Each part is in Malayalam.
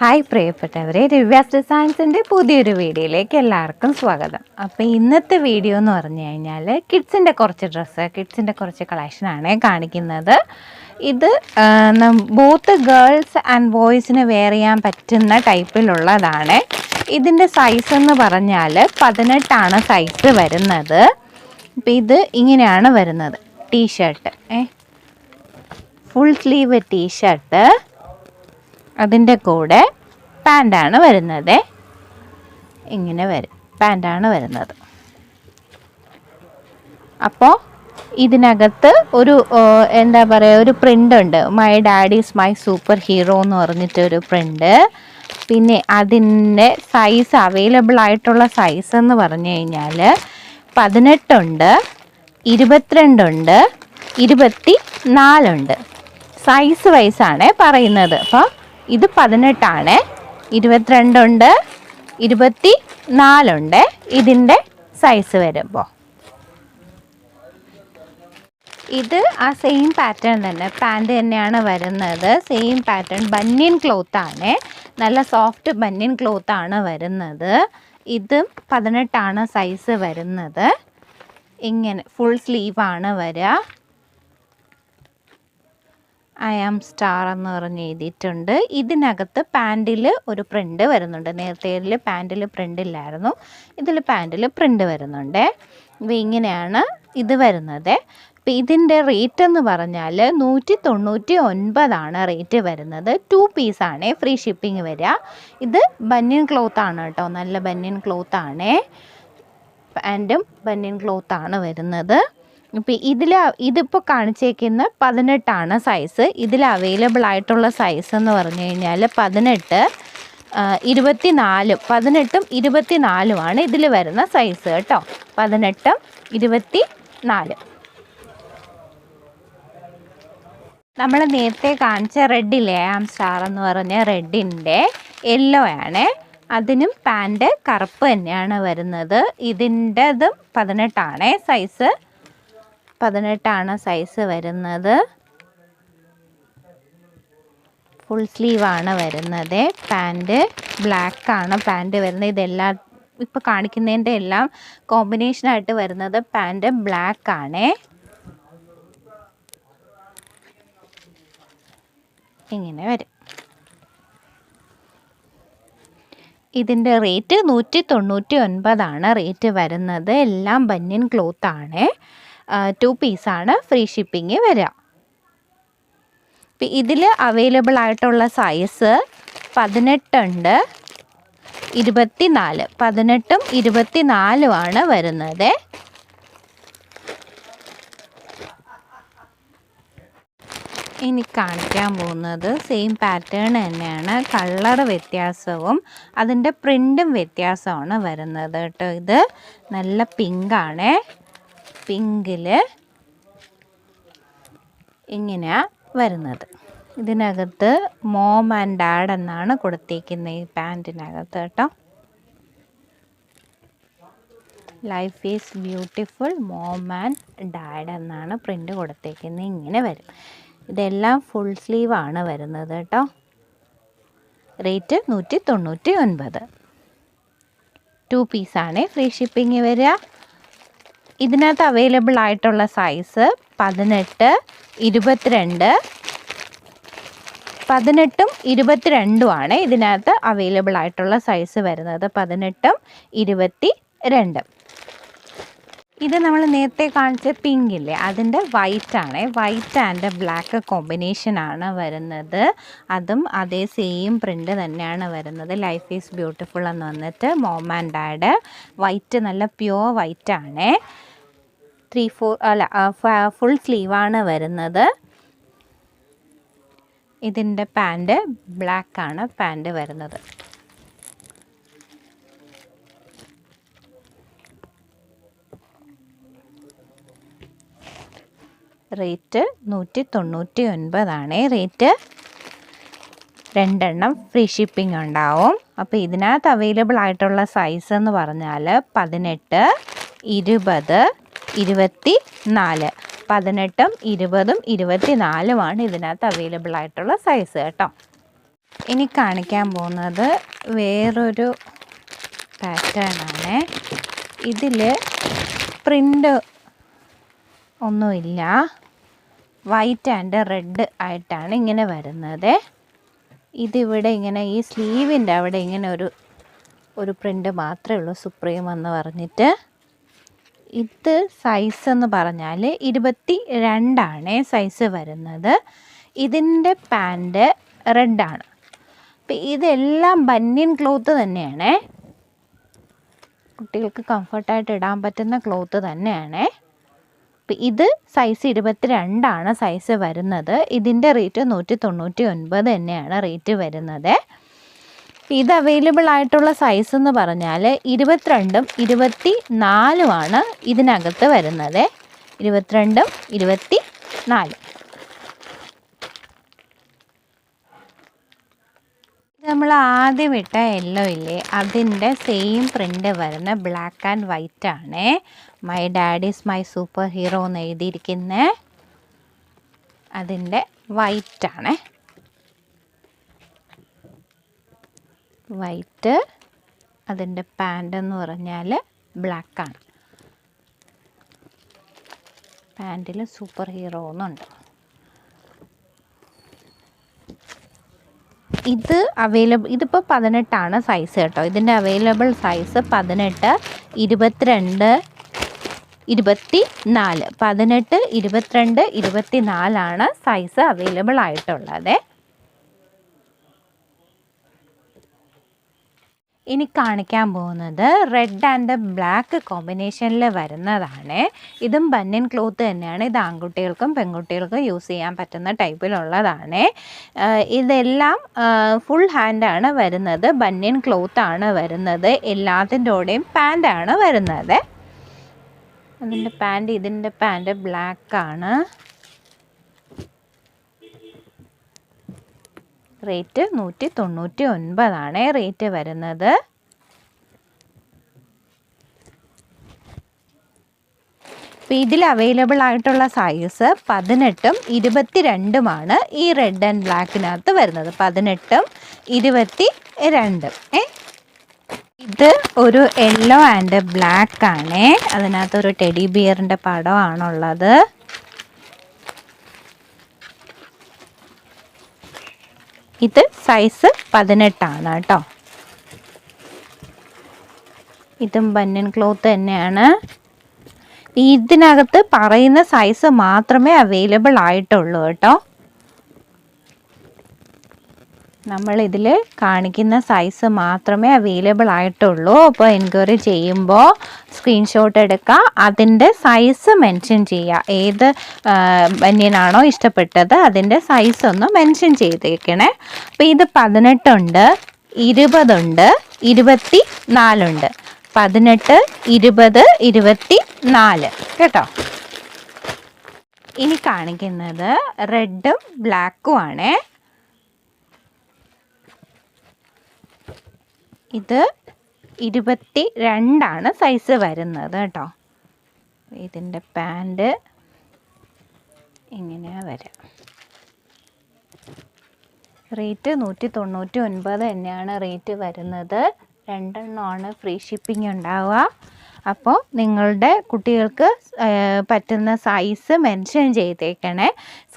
ഹായ് പ്രിയപ്പെട്ടവരെ ദിവ്യാസ്ത്ര ഡിസൈൻസിന്റെ പുതിയൊരു വീഡിയോയിലേക്ക് എല്ലാവർക്കും സ്വാഗതം. അപ്പോൾ ഇന്നത്തെ വീഡിയോ എന്ന് പറഞ്ഞു കഴിഞ്ഞാൽ കിഡ്സിന്റെ കുറച്ച് ഡ്രസ്സ് കിഡ്സിന്റെ കുറച്ച് കളക്ഷനാണ് കാണിക്കുന്നത്. ഇത് ബോത്ത് ഗേൾസ് ആൻഡ് ബോയ്സിന് വെയർ ചെയ്യാൻ പറ്റുന്ന ടൈപ്പിലുള്ളതാണ്. ഇതിന്റെ സൈസ് എന്ന് പറഞ്ഞാൽ പതിനെട്ടാണ് സൈസ് വരുന്നത്. അപ്പോൾ ഇത് ഇങ്ങനെയാണ് വരുന്നത് ടീഷർട്ട്. ഏ ഫുൾ സ്ലീവ് ടീഷർട്ട്. അതിന്റെ കൂടെ പാന്റാണ് വരുന്നത്. ഇങ്ങനെ വരും. പാന്റാണ് വരുന്നത്. അപ്പോൾ ഇതിനകത്ത് ഒരു എന്താ പറയുക ഒരു പ്രിന്റ് ഉണ്ട്. My daddy's my super hero എന്ന് പറഞ്ഞിട്ട് ഒരു പ്രിന്റ് പിന്നെ അതിന്റെ സൈസ് അവൈലബിൾ ആയിട്ടുള്ള സൈസ് എന്ന് പറഞ്ഞു കഴിഞ്ഞാൽ പതിനെട്ടുണ്ട് ഇരുപത്തിരണ്ടുണ്ട് ഇരുപത്തി നാലുണ്ട് സൈസ് വൈസാണ് പറയുന്നത്. അപ്പോൾ ഇത് പതിനെട്ടാണ്. ഇരുപത്തിരണ്ടുണ്ട്. ഇരുപത്തി നാലുണ്ട് ഇതിന്റെ സൈസ് വരുമ്പോൾ ഇത് ആ സെയിം പാറ്റേൺ തന്നെ. പാന്റ് തന്നെയാണ് വരുന്നത്. സെയിം പാറ്റേൺ ബന്യൻ ക്ലോത്ത് ആണ്. നല്ല സോഫ്റ്റ് ബന്യൻ ക്ലോത്ത് ആണ് വരുന്നത്. ഇതും പതിനെട്ടാണ് സൈസ് വരുന്നത്. ഇങ്ങനെ ഫുൾ സ്ലീവാണ് വരിക ഐ ആം സ്റ്റാർ എന്ന് പറഞ്ഞ് എഴുതിയിട്ടുണ്ട്. ഇതിനകത്ത് പാന്റിൽ ഒരു പ്രിന്റ് വരുന്നുണ്ട്. നേരത്തെ പാന്റിൽ പ്രിന്റ് ഇല്ലായിരുന്നു. ഇതിൽ പാന്റിൽ പ്രിന്റ് വരുന്നുണ്ട്. അപ്പോൾ ഇങ്ങനെയാണ് ഇത് വരുന്നത്. അപ്പോൾ ഇതിന്റെ റേറ്റ് എന്ന് പറഞ്ഞാൽ നൂറ്റി തൊണ്ണൂറ്റി ഒൻപതാണ് റേറ്റ് വരുന്നത് ടു പീസാണ് ഫ്രീ ഷിപ്പിംഗ് വരിക. ഇത് ബന്യൻ ക്ലോത്ത് ആണ് കേട്ടോ. നല്ല ബന്യൻ ക്ലോത്ത് ആണ്. പാന്റും ബന്യൻ ക്ലോത്ത് ആണ് വരുന്നത്. ഇപ്പം ഇതിൽ ഇതിപ്പോൾ കാണിച്ചേക്കുന്ന പതിനെട്ടാണ് സൈസ് ഇതിൽ അവൈലബിൾ ആയിട്ടുള്ള സൈസ് എന്ന് പറഞ്ഞു കഴിഞ്ഞാൽ പതിനെട്ട് ഇരുപത്തി നാലും പതിനെട്ടും ഇരുപത്തി നാലുമാണ് ഇതിൽ വരുന്ന സൈസ് കേട്ടോ. പതിനെട്ടും ഇരുപത്തി നാലും നമ്മൾ നേരത്തെ കാണിച്ച റെഡില്ലേ ആം സ്റ്റാർ എന്ന് പറഞ്ഞ റെഡിന്റെ യെല്ലോ ആണ്. അതിനും പാന്റ് കറുപ്പ് തന്നെയാണ് വരുന്നത്. ഇതിന്റെതും പതിനെട്ടാണേ സൈസ് പതിനെട്ടാണ് സൈസ് വരുന്നത്. ഫുൾ സ്ലീവ് ആണ് വരുന്നത്. പാന്റ് ബ്ലാക്ക് ആണ് പാന്റ് വരുന്നത്. ഇതെല്ലാം ഇപ്പോൾ കാണിക്കുന്നതിന്റെ എല്ലാം കോമ്പിനേഷനായിട്ട് വരുന്നത് പാന്റ് ആണ്. ഇങ്ങനെ വരും. ഇതിന്റെ റേറ്റ് നൂറ്റി തൊണ്ണൂറ്റി ഒൻപതാണ് റേറ്റ് വരുന്നത്. എല്ലാം ബന്യൻ ക്ലോത്ത് ആണ്. ടു പീസാണ് ഫ്രീ ഷിപ്പിംഗ് വരിക അപ്പം ഇതിൽ അവൈലബിൾ ആയിട്ടുള്ള സൈസ് പതിനെട്ടുണ്ട് ഇരുപത്തി നാല് പതിനെട്ടും ഇരുപത്തി നാലുമാണ് വരുന്നത്. ഇനി കാണിക്കാൻ പോകുന്നത് സെയിം പാറ്റേൺ തന്നെയാണ്. കളർ വ്യത്യാസവും അതിന്റെ പ്രിന്റും വ്യത്യാസമാണ് വരുന്നത് കേട്ടോ ഇത്. നല്ല പിങ്കാണ് പിങ്കിൽ ഇങ്ങനെയാണ് വരുന്നത്. ഇതിനകത്ത് മോം ആൻഡ് ഡാഡ് എന്നാണ് കൊടുത്തേക്കുന്നത് ഈ പാന്റിനകത്ത് കേട്ടോ. Life is beautiful mom and dad എന്നാണ് പ്രിന്റ് കൊടുത്തേക്കുന്നത് ഇങ്ങനെ വരും. ഇതെല്ലാം ഫുൾ സ്ലീവ് ആണ് വരുന്നത് കേട്ടോ. റേറ്റ് നൂറ്റി തൊണ്ണൂറ്റി ഒൻപത് ടു പീസാണ് ഫ്രീ ഷിപ്പിംഗ് വരിക. ഇതിനകത്ത് അവൈലബിൾ ആയിട്ടുള്ള സൈസ് പതിനെട്ട് ഇരുപത്തിരണ്ട് പതിനെട്ടും ഇരുപത്തിരണ്ടുമാണ് ഇതിനകത്ത് അവൈലബിൾ ആയിട്ടുള്ള സൈസ് വരുന്നത്. പതിനെട്ടും ഇരുപത്തി രണ്ടും ഇത് നമ്മൾ നേരത്തെ കാണിച്ച പിങ്ക് ഇല്ലേ? അതിന്റെ വൈറ്റ് ആണ്. വൈറ്റ് ആൻഡ് ബ്ലാക്ക് കോമ്പിനേഷൻ ആണ് വരുന്നത്. അതും അതേ സെയിം പ്രിന്റ് തന്നെയാണ് വരുന്നത്. ലൈഫ് ഈസ് ബ്യൂട്ടിഫുൾ എന്ന് വന്നിട്ട് മോം ആൻഡ് ഡാഡ് വൈറ്റ് നല്ല പ്യുവർ വൈറ്റ് ആണ്. ത്രീ ഫോർ അല്ല ഫുൾ സ്ലീവാണ് വരുന്നത്. ഇതിന്റെ പാന്റ് ബ്ലാക്കാണ് ആണ് പാന്റ് വരുന്നത്. റേറ്റ് നൂറ്റി തൊണ്ണൂറ്റി ഒൻപതാണ് റേറ്റ് രണ്ടെണ്ണം ഫ്രീ ഷിപ്പിംഗ് ഉണ്ടാവും. അപ്പോൾ ഇതിനകത്ത് അവൈലബിൾ ആയിട്ടുള്ള സൈസ് എന്ന് പറഞ്ഞാൽ പതിനെട്ട് ഇരുപത് ഇരുപത്തി നാല് പതിനെട്ടും ഇരുപതും ഇരുപത്തി നാലുമാണ് ഇതിനകത്ത് അവൈലബിൾ ആയിട്ടുള്ള സൈസ് കേട്ടോ. ഇനി കാണിക്കാൻ പോകുന്നത് വേറൊരു പാറ്റേൺ ആണ്. ഇതിൽ പ്രിന്റ് ഒന്നുമില്ല. വൈറ്റ് ആൻഡ് റെഡ് ആയിട്ടാണ് ഇങ്ങനെ വരുന്നത്. ഇതിവിടെ ഇങ്ങനെ ഈ സ്ലീവിന്റെ അവിടെ ഇങ്ങനെ ഒരു ഒരു പ്രിന്റ് മാത്രമേ ഉള്ളൂ സുപ്രീം എന്ന് പറഞ്ഞിട്ട്. ഇത് സൈസ് എന്ന് പറഞ്ഞാൽ ഇരുപത്തി രണ്ടാണ് സൈസ് വരുന്നത്. ഇതിന്റെ പാന്റ് റെഡാണ് അപ്പം ഇതെല്ലാം ബന്യൻ ക്ലോത്ത് തന്നെയാണ്. കുട്ടികൾക്ക് കംഫർട്ടായിട്ട് ഇടാൻ പറ്റുന്ന ക്ലോത്ത് തന്നെയാണ്. അപ്പം ഇത് സൈസ് ഇരുപത്തി രണ്ടാണ് സൈസ് വരുന്നത്. ഇതിന്റെ റേറ്റ് നൂറ്റി തൊണ്ണൂറ്റി ഒൻപത് തന്നെയാണ് റേറ്റ് വരുന്നത്. ഇത് അവൈലബിൾ ആയിട്ടുള്ള സൈസ് എന്ന് പറഞ്ഞാൽ ഇരുപത്തിരണ്ടും ഇരുപത്തി നാലുമാണ് ഇതിനകത്ത് വരുന്നത്. ഇരുപത്തിരണ്ടും ഇരുപത്തി നാലും നമ്മൾ ആദ്യം ഇട്ട യെല്ലോ ഇല്ലേ അതിന്റെ സെയിം പ്രിന്റ് വരുന്ന ബ്ലാക്ക് ആൻഡ് വൈറ്റ് ആണ്. My daddy's my super hero എന്ന് എഴുതിയിരിക്കുന്ന. അതിന്റെ വൈറ്റ് വൈറ്റ്. അതിന്റെ പാന്റ് എന്ന് പറഞ്ഞാൽ ബ്ലാക്കാണ്. പാന്റിൽ സൂപ്പർ ഹീറോ എന്നുണ്ട് ഇത് അവൈലബിൾ ഇതിപ്പോൾ പതിനെട്ടാണ് സൈസ് കേട്ടോ. ഇതിന്റെ അവൈലബിൾ സൈസ് പതിനെട്ട് ഇരുപത്തിരണ്ട് ഇരുപത്തി നാല് പതിനെട്ട് ഇരുപത്തിരണ്ട് ഇരുപത്തി നാലാണ് സൈസ് അവൈലബിൾ ആയിട്ടുള്ളത്. ഇനി കാണിക്കാൻ പോകുന്നത് റെഡ് ആൻഡ് ബ്ലാക്ക് കോമ്പിനേഷനിൽ വരുന്നതാണ്. ഇതും ബന്യൻ ക്ലോത്ത് തന്നെയാണ്. ഇത് ആൺകുട്ടികൾക്കും പെൺകുട്ടികൾക്കും യൂസ് ചെയ്യാൻ പറ്റുന്ന ടൈപ്പിലുള്ളതാണ് ഇതെല്ലാം ഫുൾ ഹാൻഡാണ് വരുന്നത്. ബന്യൻ ക്ലോത്ത് ആണ് വരുന്നത്. എല്ലാത്തിന്റെ കൂടെയും പാന്റാണ് വരുന്നത്. അതിന്റെ പാന്റ് ഇതിന്റെ പാന്റ് ബ്ലാക്കാണ് റേറ്റ് നൂറ്റി തൊണ്ണൂറ്റി ഒൻപതാണ് റേറ്റ് വരുന്നത്. അപ്പോൾ ഇതിൽ അവൈലബിൾ ആയിട്ടുള്ള സൈസ് പതിനെട്ടും ഇരുപത്തി രണ്ടുമാണ് ഈ റെഡ് ആൻഡ് ബ്ലാക്കിനകത്ത് വരുന്നത്. പതിനെട്ടും ഇരുപത്തി രണ്ടും ഏ? ഇത് ഒരു യെല്ലോ ആൻഡ് ബ്ലാക്ക് ആണ്. അതിനകത്ത് ഒരു ടെഡി ബിയറിന്റെ പടമാണുള്ളത്. ഇത് സൈസ് പതിനെട്ടാണ് കേട്ടോ ഇതും ബന്നൻ ക്ലോത്ത് തന്നെയാണ്. ഇതിനകത്ത് പറയുന്ന സൈസ് മാത്രമേ അവൈലബിൾ ആയിട്ടുള്ളൂ കേട്ടോ നമ്മൾ ഇതിൽ കാണിക്കുന്ന സൈസ് മാത്രമേ അവൈലബിൾ ആയിട്ടുള്ളൂ. അപ്പോൾ എൻക്വയറി ചെയ്യുമ്പോൾ സ്ക്രീൻഷോട്ട് എടുക്കുക അതിന്റെ സൈസ് മെൻഷൻ ചെയ്യുക ഏത് ബനിയനാണോ ഇഷ്ടപ്പെട്ടത് അതിന്റെ സൈസ് ഒന്ന് മെൻഷൻ ചെയ്തേക്കണേ. അപ്പോൾ ഇത് പതിനെട്ടുണ്ട് ഇരുപതുണ്ട് ഇരുപത്തി നാലുണ്ട് പതിനെട്ട് ഇരുപത് ഇരുപത്തി നാല് കേട്ടോ? ഇനി കാണിക്കുന്നത് റെഡും ബ്ലാക്കും ആണേ. ഇത് ഇരുപത്തി രണ്ടാണ് സൈസ് വരുന്നത് കേട്ടോ. ഇതിന്റെ പാന്റ് ഇങ്ങനെയാണ് വരിക റേറ്റ് നൂറ്റി തൊണ്ണൂറ്റി ഒൻപത് തന്നെയാണ് റേറ്റ് വരുന്നത്. രണ്ടെണ്ണമാണ് ഫ്രീ ഷിപ്പിംഗ് ഉണ്ടാവുക. അപ്പോൾ നിങ്ങളുടെ കുട്ടികൾക്ക് പറ്റുന്ന സൈസ് മെൻഷൻ ചെയ്തേക്കണേ.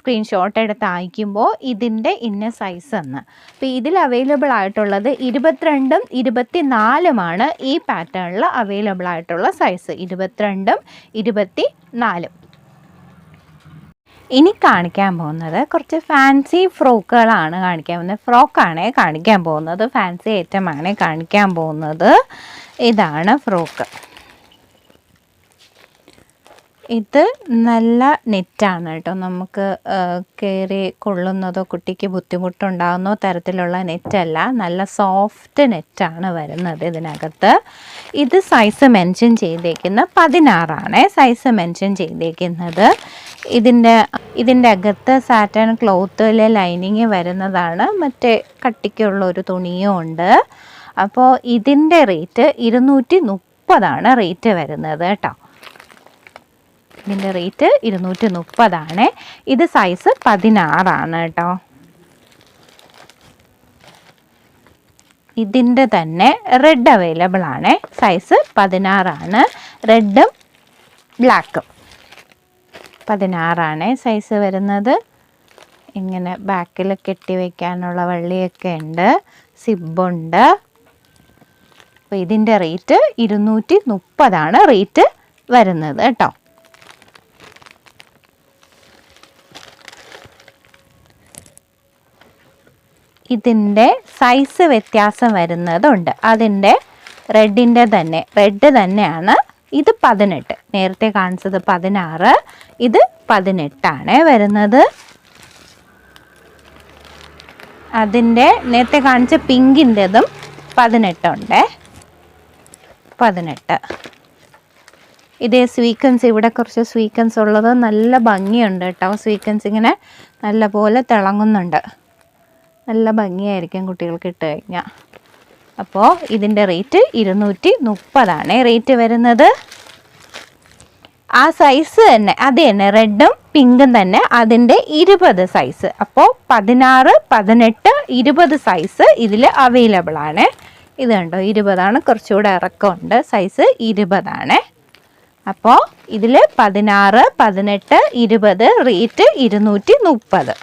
സ്ക്രീൻഷോട്ട് എടുത്ത് അയക്കുമ്പോൾ ഇതിന്റെ ഇന്ന സൈസ് എന്ന്. അപ്പോൾ ഇതിൽ അവൈലബിൾ ആയിട്ടുള്ളത് ഇരുപത്തിരണ്ടും ഇരുപത്തി നാലുമാണ് ഈ പാറ്റേണിൽ അവൈലബിൾ ആയിട്ടുള്ള സൈസ് ഇരുപത്തിരണ്ടും ഇരുപത്തി നാലും ഇനി കാണിക്കാൻ പോകുന്നത് കുറച്ച് ഫാൻസി ഫ്രോക്കുകളാണ് കാണിക്കാൻ പോകുന്നത്. ഫ്രോക്കാണ് കാണിക്കാൻ പോകുന്നത്. ഫാൻസി ഐറ്റമാണേ കാണിക്കാൻ പോകുന്നത്. ഇതാണ് ഫ്രോക്ക് ഇത് നല്ല നെറ്റാണ് കേട്ടോ. നമുക്ക് കയറി കൊള്ളുന്നതോ കുട്ടിക്ക് ബുദ്ധിമുട്ടുണ്ടാകുന്നോ തരത്തിലുള്ള നെറ്റല്ല. നല്ല സോഫ്റ്റ് നെറ്റാണ് വരുന്നത് ഇതിനകത്ത്. ഇത് സൈസ് മെൻഷൻ ചെയ്തേക്കുന്ന പതിനാറാണ്. സൈസ് മെൻഷൻ ചെയ്തേക്കുന്നത്. ഇതിന്റെ ഇതിന്റെ അകത്ത് സാറ്റൻ ക്ലോത്തിലെ ലൈനിങ് വരുന്നതാണ്. മറ്റേ കട്ടിക്കുള്ള ഒരു തുണിയും ഉണ്ട്. അപ്പോൾ ഇതിന്റെ റേറ്റ് ഇരുന്നൂറ്റി മുപ്പതാണ് റേറ്റ് വരുന്നത് കേട്ടോ. ഇതിന്റെ റേറ്റ് ഇരുന്നൂറ്റി മുപ്പതാണ് ഇത് സൈസ് പതിനാറാണ് കേട്ടോ ഇതിന്റെ തന്നെ റെഡ് അവൈലബിൾ ആണ്. സൈസ് പതിനാറാണ്. റെഡും ബ്ലാക്കും പതിനാറാണ് സൈസ് വരുന്നത്. ഇങ്ങനെ ബാക്കിൽ കെട്ടി വയ്ക്കാനുള്ള വള്ളിയൊക്കെ ഉണ്ട്. സിബുണ്ട് അപ്പോൾ ഇതിന്റെ റേറ്റ് ഇരുന്നൂറ്റി മുപ്പതാണ് റേറ്റ് വരുന്നത് കേട്ടോ ഇതിന്റെ സൈസ് വ്യത്യാസം വരുന്നതുണ്ട്. അതിന്റെ റെഡിന്റെ തന്നെ. റെഡ് തന്നെയാണ് ഇത് പതിനെട്ട്. നേരത്തെ കാണിച്ചത് പതിനാറ്. ഇത് പതിനെട്ടാണ് വരുന്നത്. അതിന്റെ നേരത്തെ കാണിച്ച പിങ്കിന്റെതും പതിനെട്ടുണ്ട്. പതിനെട്ട്. ഇതേ സ്വീക്കൻസ് ഇവിടെ കുറച്ച് സ്വീക്കൻസ് ഉള്ളത് നല്ല ഭംഗിയുണ്ട് കേട്ടോ. സ്വീക്കൻസ് ഇങ്ങനെ നല്ലപോലെ തിളങ്ങുന്നുണ്ട്. നല്ല ഭംഗിയായിരിക്കും കുട്ടികൾക്ക് ഇട്ട് കഴിഞ്ഞാൽ അപ്പോൾ ഇതിന്റെ റേറ്റ് ഇരുന്നൂറ്റി മുപ്പതാണ് റേറ്റ് വരുന്നത് ആ സൈസ് തന്നെ അത് തന്നെ റെഡും പിങ്കും തന്നെ അതിന്റെ ഇരുപത് സൈസ് അപ്പോൾ പതിനാറ് പതിനെട്ട് ഇരുപത് സൈസ് ഇതിൽ അവൈലബിൾ ആണ്. ഇത് കണ്ടോ ഇരുപതാണ്. കുറച്ചുകൂടെ ഇറക്കമുണ്ട്. സൈസ് ഇരുപതാണ്. അപ്പോൾ ഇതിൽ പതിനാറ് പതിനെട്ട് ഇരുപത് റേറ്റ് ഇരുന്നൂറ്റി മുപ്പത്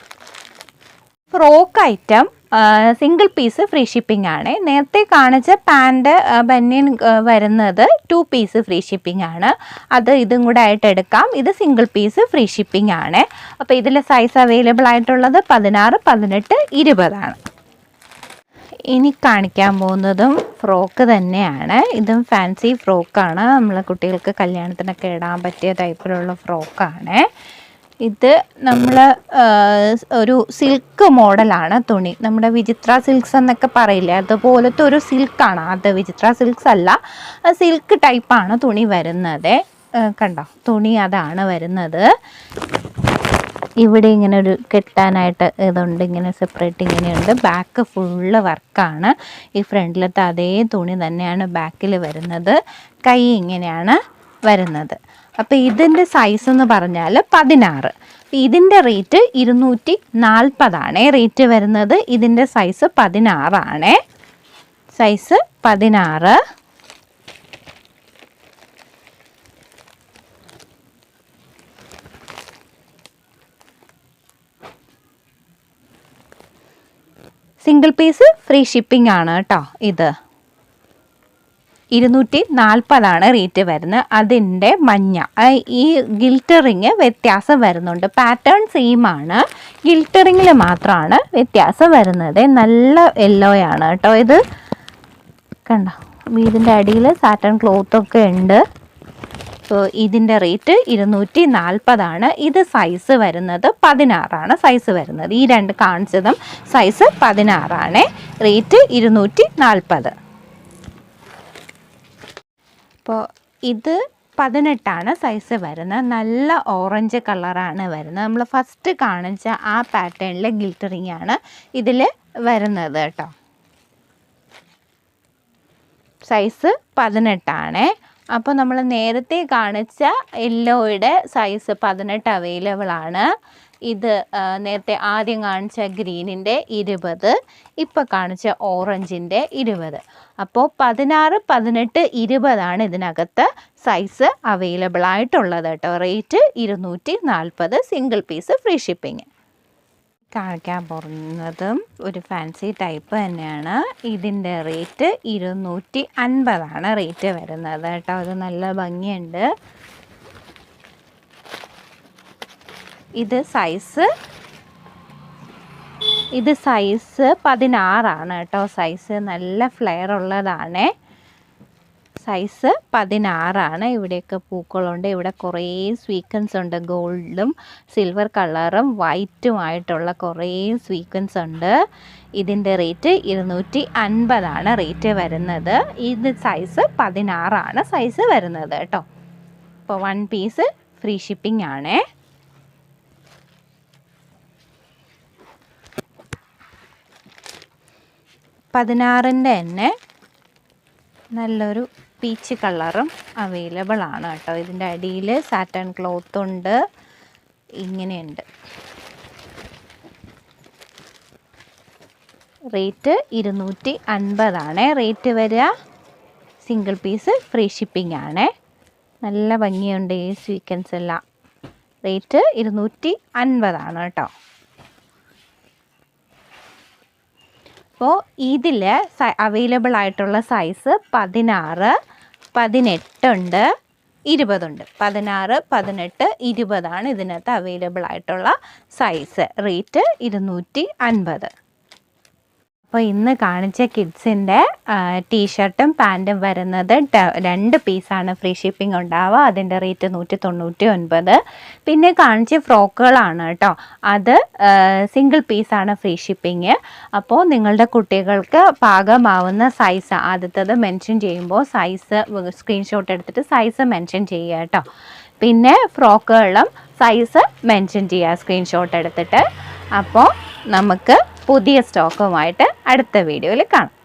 frock item single piece free shipping ആണ്. നേരത്തെ കാണിച്ച പാന്റ് ബനിയൻ വരുന്നത് ടു പീസ് ഫ്രീ ഷിപ്പിംഗ് ആണ്. അത് ഇതും കൂടെ ആയിട്ട് എടുക്കാം. ഇത് സിംഗിൾ പീസ് ഫ്രീ ഷിപ്പിംഗ് ആണ്. അപ്പോൾ ഇതിൽ സൈസ് അവൈലബിൾ ആയിട്ടുള്ളത് പതിനാറ് പതിനെട്ട് ഇരുപതാണ്. ഇനി കാണിക്കാൻ പോകുന്നതും ഫ്രോക്ക് തന്നെയാണ്. ഇതും ഫാൻസി ഫ്രോക്കാണ് നമ്മളെ കുട്ടികൾക്ക് കല്യാണത്തിനൊക്കെ ഇടാൻ പറ്റിയ ടൈപ്പിലുള്ള ഫ്രോക്കാണ് ഇത് നമ്മൾ ഒരു സിൽക്ക് മോഡലാണ് തുണി. നമ്മുടെ വിചിത്ര സിൽക്സ് എന്നൊക്കെ പറയില്ലേ? അതുപോലത്തെ ഒരു സിൽക്കാണ്. അത് വിചിത്ര സിൽക്സ് അല്ല. സിൽക്ക് ടൈപ്പാണ് തുണി വരുന്നത്. കണ്ടോ? തുണി അതാണ് വരുന്നത്. ഇവിടെ ഇങ്ങനെ ഒരു കെട്ടാനായിട്ട് ഇതുണ്ട്. ഇങ്ങനെ സെപ്പറേറ്റ് ഇങ്ങനെയുണ്ട്. ബാക്ക് ഫുള്ള് വർക്കാണ്. ഈ ഫ്രണ്ടിലത്തെ അതേ തുണി തന്നെയാണ് ബാക്കിൽ വരുന്നത്. കൈ ഇങ്ങനെയാണ് വരുന്നത്. അപ്പോൾ ഇതിന്റെ സൈസ് എന്ന് പറഞ്ഞാൽ പതിനാറ്. ഇതിന്റെ റേറ്റ് ഇരുന്നൂറ്റി നാൽപ്പതാണ് റേറ്റ് വരുന്നത് ഇതിന്റെ സൈസ് പതിനാറാണ്. സൈസ് പതിനാറ്. സിംഗിൾ പീസ് ഫ്രീ ഷിപ്പിംഗ് ആണ് കേട്ടോ ഇത്. ഇരുന്നൂറ്റി നാൽപ്പതാണ് റേറ്റ് വരുന്നത്. അതിന്റെ മഞ്ഞ ഈ ഗിൽറ്ററിങ് വ്യത്യാസം വരുന്നുണ്ട്. പാറ്റേൺ സെയിം ആണ്. ഗിൽറ്ററിങ്ങിൽ മാത്രമാണ് വ്യത്യാസം വരുന്നത്. നല്ല യെല്ലോ ആണ് കേട്ടോ ഇത്. കണ്ട? ഇതിന്റെ അടിയിൽ സാറ്റൺ ക്ലോത്തൊക്കെ ഉണ്ട്. അപ്പോൾ ഇതിന്റെ റേറ്റ് ഇരുന്നൂറ്റി നാൽപ്പതാണ് ഇത് സൈസ് വരുന്നത് പതിനാറാണ് സൈസ് വരുന്നത്. ഈ രണ്ട് കാണിച്ചതും സൈസ് പതിനാറാണ്. റേറ്റ് ഇരുന്നൂറ്റി നാൽപ്പത് അപ്പോൾ ഇത് പതിനെട്ടാണ് സൈസ് വരുന്നത്. നല്ല ഓറഞ്ച് കളറാണ് വരുന്നത്. നമ്മൾ ഫസ്റ്റ് കാണിച്ച ആ പാറ്റേണിലെ ഗിൽറ്ററിങ് ആണ് ഇതിൽ വരുന്നത് കേട്ടോ. സൈസ് പതിനെട്ടാണ്. അപ്പോൾ നമ്മൾ നേരത്തെ കാണിച്ച യെല്ലോയുടെ സൈസ് പതിനെട്ട് അവൈലബിൾ ആണ്. ഇത് നേരത്തെ ആദ്യം കാണിച്ച ഗ്രീനിന്റെ ഇരുപത് ഇപ്പോൾ കാണിച്ച ഓറഞ്ചിന്റെ ഇരുപത്. അപ്പോൾ പതിനാറ് പതിനെട്ട് ഇരുപതാണ് ഇതിനകത്ത് സൈസ് അവൈലബിൾ ആയിട്ടുള്ളത് കേട്ടോ. റേറ്റ് ഇരുന്നൂറ്റി നാൽപ്പത് സിംഗിൾ പീസ് ഫ്രീ ഷിപ്പിംഗ് കാണിക്കാൻ പോകുന്നതും ഒരു ഫാൻസി ടൈപ്പ് തന്നെയാണ്. ഇതിന്റെ റേറ്റ് ഇരുന്നൂറ്റി അൻപതാണ് റേറ്റ് വരുന്നത് കേട്ടോ. അത് നല്ല ഭംഗിയുണ്ട്. ഇത് സൈസ് ഇത് സൈസ് പതിനാറാണ് കേട്ടോ. സൈസ് നല്ല ഫ്ലെയർ ഉള്ളതാണ്. സൈസ് പതിനാറാണ്. ഇവിടെയൊക്കെ പൂക്കളുണ്ട്. ഇവിടെ കുറേ സ്വീക്കൻസ് ഉണ്ട്. ഗോൾഡും സിൽവർ കളറും വൈറ്റുമായിട്ടുള്ള കുറേ സ്വീക്കൻസ് ഉണ്ട്. ഇതിന്റെ റേറ്റ് ഇരുന്നൂറ്റി അൻപതാണ് റേറ്റ് വരുന്നത്. ഇത് സൈസ് പതിനാറാണ് സൈസ് വരുന്നത് കേട്ടോ. അപ്പോൾ വൺ പീസ് ഫ്രീ ഷിപ്പിംഗ് ആണേ. പതിനാറിന്റെ തന്നെ നല്ലൊരു പീച്ച് കളറും അവൈലബിൾ ആണ് കേട്ടോ. ഇതിന്റെ അടിയിൽ സാറ്റൻ ക്ലോത്ത് ഉണ്ട്. ഇങ്ങനെയുണ്ട്. റേറ്റ് ഇരുന്നൂറ്റി അൻപതാണ് റേറ്റ് വരിക സിംഗിൾ പീസ് ഫ്രീ ഷിപ്പിംഗ് ആണ്. നല്ല ഭംഗിയുണ്ട് ഈ സ്വീക്കൻസ് എല്ലാം. റേറ്റ് ഇരുന്നൂറ്റി അൻപതാണ് കേട്ടോ. അപ്പോൾ ഇതിൽ അവൈലബിൾ ആയിട്ടുള്ള സൈസ് പതിനാറ് പതിനെട്ടുണ്ട് ഇരുപതുണ്ട് പതിനാറ് പതിനെട്ട് ഇരുപതാണ് ഇതിനകത്ത് അവൈലബിൾ ആയിട്ടുള്ള സൈസ് റേറ്റ് ഇരുന്നൂറ്റി അൻപത്. അപ്പോൾ ഇന്ന് കാണിച്ച കിഡ്സിന്റെ ടീഷർട്ടും പാന്റും വരുന്നത് രണ്ട് പീസാണ് ഫ്രീ ഷിപ്പിംഗ് ഉണ്ടാവുക. അതിന്റെ റേറ്റ് നൂറ്റി തൊണ്ണൂറ്റി ഒൻപത് പിന്നെ കാണിച്ച ഫ്രോക്കുകളാണ് കേട്ടോ. അത് സിംഗിൾ പീസാണ് ഫ്രീ ഷിപ്പിംഗ്. അപ്പോൾ നിങ്ങളുടെ കുട്ടികൾക്ക് പാകമാവുന്ന സൈസ് ആദ്യത്തത് മെൻഷൻ ചെയ്യുമ്പോൾ സൈസ് സ്ക്രീൻഷോട്ട് എടുത്തിട്ട് സൈസ് മെൻഷൻ ചെയ്യുക കേട്ടോ. പിന്നെ ഫ്രോക്കുകളും സൈസ് മെൻഷൻ ചെയ്യുക സ്ക്രീൻഷോട്ട് എടുത്തിട്ട്. അപ്പോൾ നമുക്ക് പുതിയ സ്റ്റോക്കുമായിട്ട് അടുത്ത വീഡിയോയിൽ കാണാം.